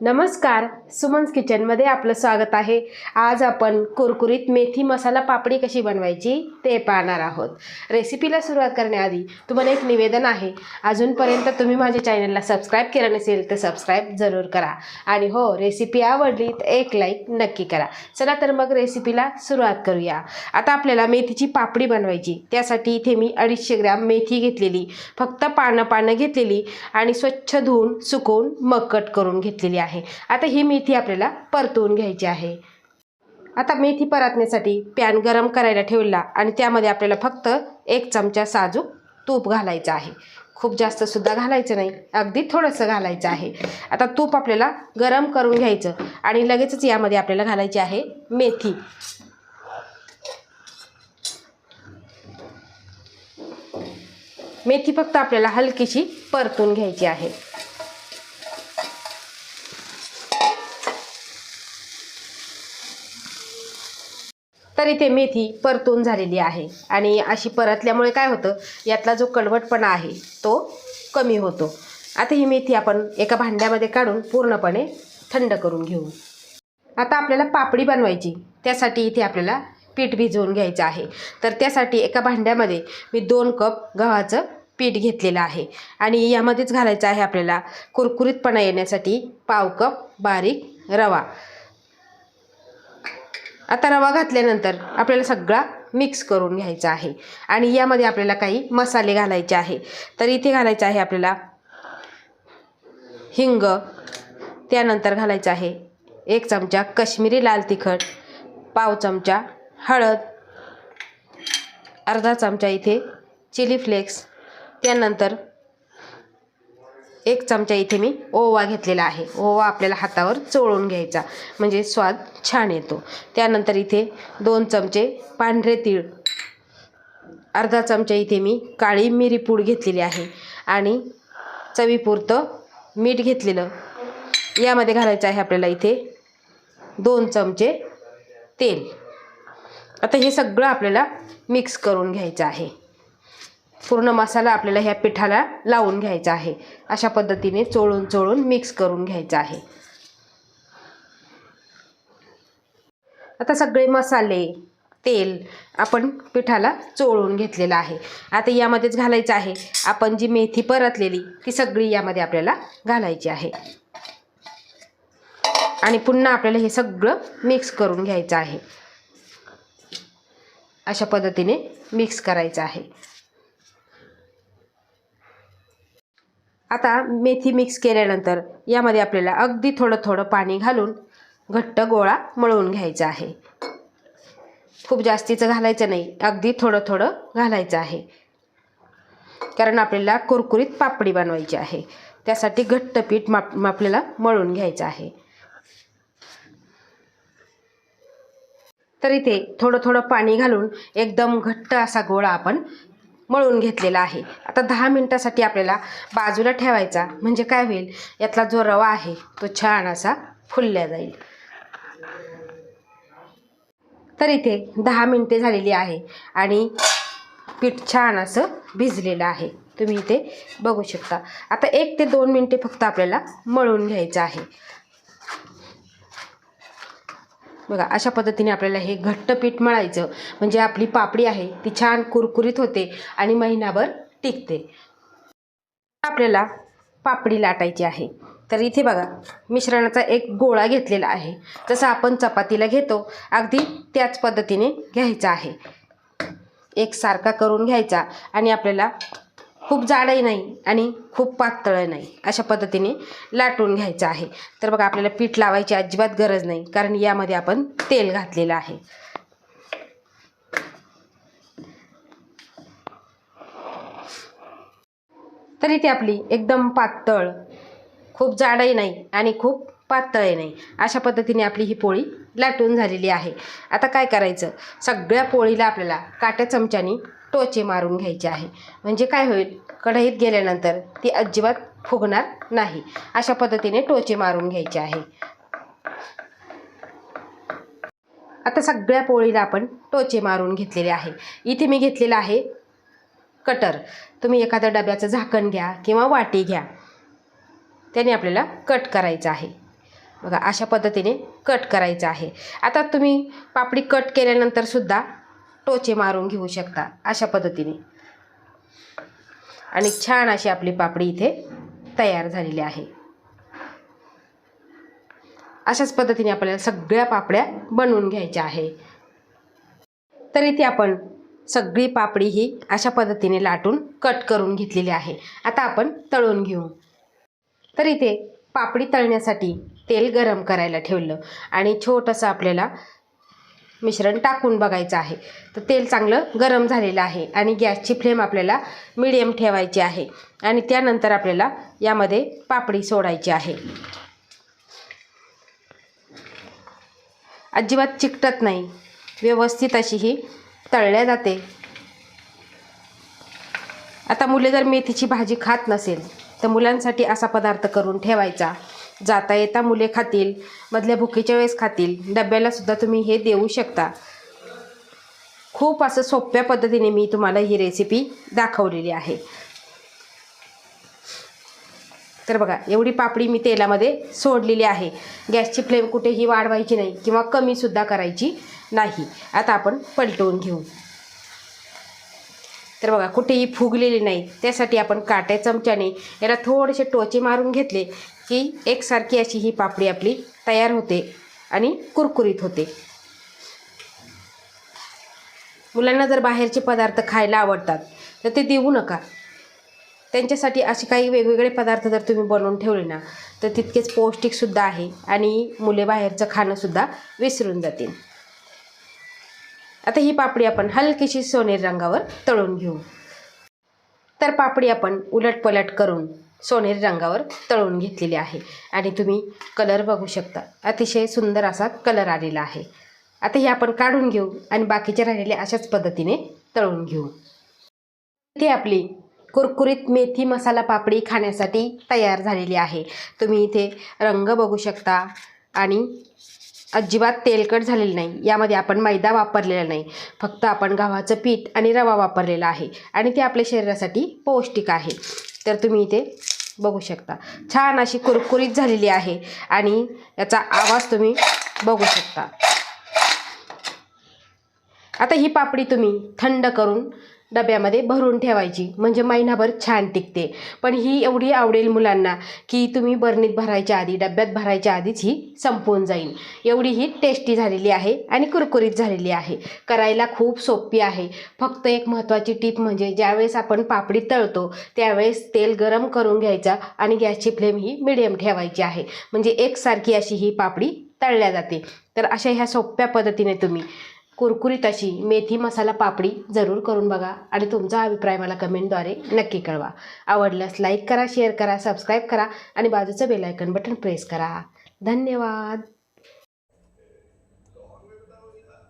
नमस्कार सुमन्स किचनमध्ये आपलं स्वागत आहे. आज आपण कुरकुरीत मेथी मसाला पापडी कशी बनवायची ते पाहणार आहोत. रेसिपीला सुरुवात करण्याआधी तुम्हाला एक निवेदन आहे. अजूनपर्यंत तुम्ही माझ्या चॅनलला सबस्क्राईब केलं नसेल तर सबस्क्राईब जरूर करा. आणि हो रेसिपी आवडली तर एक लाईक नक्की करा. चला तर मग रेसिपीला सुरुवात करूया. आता आपल्याला मेथीची पापडी बनवायची. त्यासाठी इथे मी अडीचशे ग्रॅम मेथी घेतलेली. फक्त पानं पानं घेतलेली आणि स्वच्छ धुवून सुकवून मग कट करून घेतलेली आहे. आता ही मेथी आपल्याला परतवून घ्यायची आहे. आता मेथी परतण्यासाठी पॅन गरम करायला ठेवला आणि त्यामध्ये आपल्याला फक्त एक चमचा साजूक तूप घालायचं आहे. खूप जास्त सुद्धा घालायचं नाही अगदी थोडंसं घालायचं आहे. आता तूप आपल्याला गरम करून घ्यायचं आणि लगेचच यामध्ये आपल्याला घालायची आहे मेथी. मेथी फक्त आपल्याला हलकीशी परतून घ्यायची आहे. तर इथे मेथी परतून झालेली आहे. आणि अशी परतल्यामुळे काय होतं? यातला जो कडवटपणा आहे तो कमी होतो. आता ही मेथी आपण एका भांड्यामध्ये काढून पूर्णपणे थंड करून घेऊ. आता आपल्याला पापडी बनवायची. त्यासाठी इथे आपल्याला पीठ भिजवून घ्यायचं आहे. तर त्यासाठी एका भांड्यामध्ये मी दोन कप गव्हाचं पीठ घेतलेलं आहे. आणि यामध्येच घालायचं आहे आपल्याला कुरकुरीतपणा येण्यासाठी पाव कप बारीक रवा. आता रवा घातल्यानंतर आपल्याला सगळा मिक्स करून घ्यायचा आहे. आणि यामध्ये आपल्याला काही मसाले घालायचे आहे. तर इथे घालायचं आहे आपल्याला हिंग त्यानंतर घालायचं आहे एक चमचा कश्मीरी लाल तिखट पाव चमचा हळद अर्धा चमचा इथे चिली फ्लेक्स त्यानंतर एक चमचा इथे मी ओवा घेतलेला आहे. ओवा आपल्याला हातावर चोळून घ्यायचा. म्हणजे स्वाद छान येतो. त्यानंतर इथे दोन चमचे पांढरे तीळ. अर्धा चमचा इथे मी काळी मिरी पूड घेतलेली आहे. आणि चवीपुरतं मीठ घेतलेलं. यामध्ये घालायचं आहे आपल्याला इथे दोन चमचे तेल. आता हे सगळं आपल्याला मिक्स करून घ्यायचं आहे. पूर्ण मसाला आपल्याला ह्या पिठाला लावून घ्यायचा आहे. अशा पद्धतीने चोळून चोळून मिक्स करून घ्यायचं आहे. आता सगळे मसाले तेल आपण पिठाला चोळून घेतलेलं आहे. आता यामध्येच घालायचं आहे. आपण जी मेथी परतलेली ती सगळी यामध्ये आपल्याला घालायची आहे. आणि पुन्हा आपल्याला हे सगळं मिक्स करून घ्यायचं आहे. अशा पद्धतीने मिक्स करायचं आहे. आता मेथी मिक्स केल्यानंतर यामध्ये आपल्याला अगदी थोडं थोडं पाणी घालून घट्ट गोळा मळवून घ्यायचा आहे. खूप जास्तीचं घालायचं नाही अगदी थोडं थोडं घालायचं आहे. कारण आपल्याला कुरकुरीत पापडी बनवायची आहे. त्यासाठी घट्ट पीठ माप आपल्याला मळून घ्यायचं आहे. तर इथे थोडं थोडं पाणी घालून एकदम घट्ट असा गोळा आपण मळून घेतलेला आहे. आता दहा मिनटासाठी आपल्याला बाजूला ठेवायचा. म्हणजे काय होईल? यातला जो रवा आहे तो छान असा फुलल्या जाईल. तर इथे दहा मिनटे झालेली आहे आणि पीठ छान असं भिजलेलं आहे. तुम्ही इथे बघू शकता. आता एक ते दोन मिनटे फक्त आपल्याला मळून घ्यायचं आहे. बघा अशा पद्धतीने आपल्याला हे घट्ट पीठ मळायचं. म्हणजे आपली पापडी आहे ती छान कुरकुरीत होते आणि महिनाभर टिकते. आपल्याला पापडी लाटायची आहे. तर इथे बघा मिश्रणाचा एक गोळा घेतलेला आहे. जसं आपण चपातीला घेतो अगदी त्याच पद्धतीने घ्यायचा आहे. एकसारखा करून घ्यायचा आणि आपल्याला खूप जाडही नाही आणि खूप पातळ नाही अशा पद्धतीने लाटून घ्यायचं आहे. तर बघा आपल्याला पीठ लावायची अजिबात गरज नाही कारण यामध्ये आपण तेल घातलेलं आहे. तर इथे आपली एकदम पातळ खूप जाडही नाही आणि खूप पातळही नाही अशा पद्धतीने आपली ही पोळी लाटून झालेली आहे. आता काय करायचं? सगळ्या पोळीला आपल्याला काट्या चमच्यानी टोचे मारून घ्यायचे आहे. म्हणजे काय होईल? कढईत गेल्यानंतर ती अजिबात फुगणार नाही. अशा पद्धतीने टोचे मारून घ्यायचे आहे. आता सगळ्या पोळीला आपण टोचे मारून घेतलेले आहे. इथे मी घेतलेलं आहे कटर. तुम्ही एखाद्या डब्याचं झाकण घ्या किंवा वाटी घ्या. त्याने आपल्याला कट करायचं आहे. बघा अशा पद्धतीने कट करायचं आहे. आता तुम्ही पापडी कट केल्यानंतरसुद्धा टोचे मारून घेऊ शकता अशा पद्धतीने. आणि छान अशी आपली पापडी इथे तयार झालेली आहे. अशाच पद्धतीने आपल्याला सगळ्या पापड्या बनवून घ्यायच्या आहे. तर इथे आपण सगळी पापडी ही अशा पद्धतीने लाटून कट करून घेतलेली आहे. आता आपण तळून घेऊ. तर इथे पापडी तळण्यासाठी तेल गरम करायला ठेवलं आणि छोटंसं आपल्याला मिश्रण टाकून बघायचं आहे. तर तेल चांगलं गरम झालेलं आहे आणि गॅसची फ्लेम आपल्याला मिडियम ठेवायची आहे. आणि त्यानंतर आपल्याला यामध्ये पापडी सोडायची आहे. अजिबात चिकटत नाही. व्यवस्थित अशी ही तळल्या जाते. आता मुले जर मेथीची भाजी खात नसेल तर मुलांसाठी असा पदार्थ करून ठेवायचा. जाता येता मुले खातील मधल्या भुकीच्या वेळेस खातील. डब्याला सुद्धा तुम्ही हे देऊ शकता. खूप असं सोप्या पद्धतीने मी तुम्हाला ही रेसिपी दाखवलेली आहे. तर बघा एवढी पापडी मी तेलामध्ये सोडलेली आहे. गॅसची फ्लेम कुठेही वाढवायची नाही किंवा कमीसुद्धा करायची नाही. आता आपण पलटवून घेऊ. तर बघा कुठेही फुगलेली नाही. त्यासाठी आपण काट्या चमच्याने याला थोडेसे टोचे मारून घेतले की एकसारखी अशी ही पापडी आपली तयार होते आणि कुरकुरीत होते. मुलांना जर बाहेरचे पदार्थ खायला आवडतात तर ते देऊ नका. त्यांच्यासाठी असे काही वेगवेगळे पदार्थ जर तुम्ही बनवून ठेवले ना तर तितकेच पौष्टिकसुद्धा आहे आणि मुले बाहेरचं खाणंसुद्धा विसरून जातील. आता ही पापडी आपण हलकीशी सोनेरी रंगावर तळून घेऊ. तर पापडी आपण उलटपलट करून सोनेरी रंगावर तळून घेतलेली आहे. आणि तुम्ही कलर बघू शकता. अतिशय सुंदर असा कलर आलेला आहे. आता ही आपण काढून घेऊ आणि बाकीचे राहिलेले अशाच पद्धतीने तळून घेऊ. ती आपली कुरकुरीत मेथी मसाला पापडी खाण्यासाठी तयार झालेली आहे. तुम्ही इथे रंग बघू शकता आणि अजिबात तेलकट झालेली नाही. यामध्ये आपण मैदा वापरलेला नाही. फक्त आपण गव्हाचं पीठ आणि रवा वापरलेला आहे आणि ते आपल्या शरीरासाठी पौष्टिक आहे. तर तुम्ही इथे बघू शकता. छान अशी कुरकुरीत झालेली आहे आणि याचा आवाज तुम्ही बघू शकता. आता ही पापडी तुम्ही थंड करून डब्यामध्ये भरून ठेवायची. म्हणजे महिनाभर छान टिकते. पण ही एवढी आवडेल मुलांना की तुम्ही बरणीत भरायच्या आधी डब्यात भरायच्या आधीच ही संपून जाईल. एवढी ही टेस्टी झालेली आहे आणि कुरकुरीत झालेली आहे. करायला खूप सोपी आहे. फक्त एक महत्त्वाची टीप म्हणजे ज्यावेळेस आपण पापडी तळतो त्यावेळेस तेल गरम करून घ्यायचा आणि गॅसची फ्लेम ही मिडियम ठेवायची आहे. म्हणजे एकसारखी अशी ही पापडी तळल्या जाते. तर अशा ह्या सोप्या पद्धतीने तुम्ही कुरकुरीत अशी मेथी मसाला पापडी जरूर करून बघा आणि तुमचा अभिप्राय मला कमेंटद्वारे नक्की कळवा. आवडल्यास लाईक करा शेअर करा सबस्क्राईब करा आणि बाजूचं बेलायकन बटन प्रेस करा. धन्यवाद!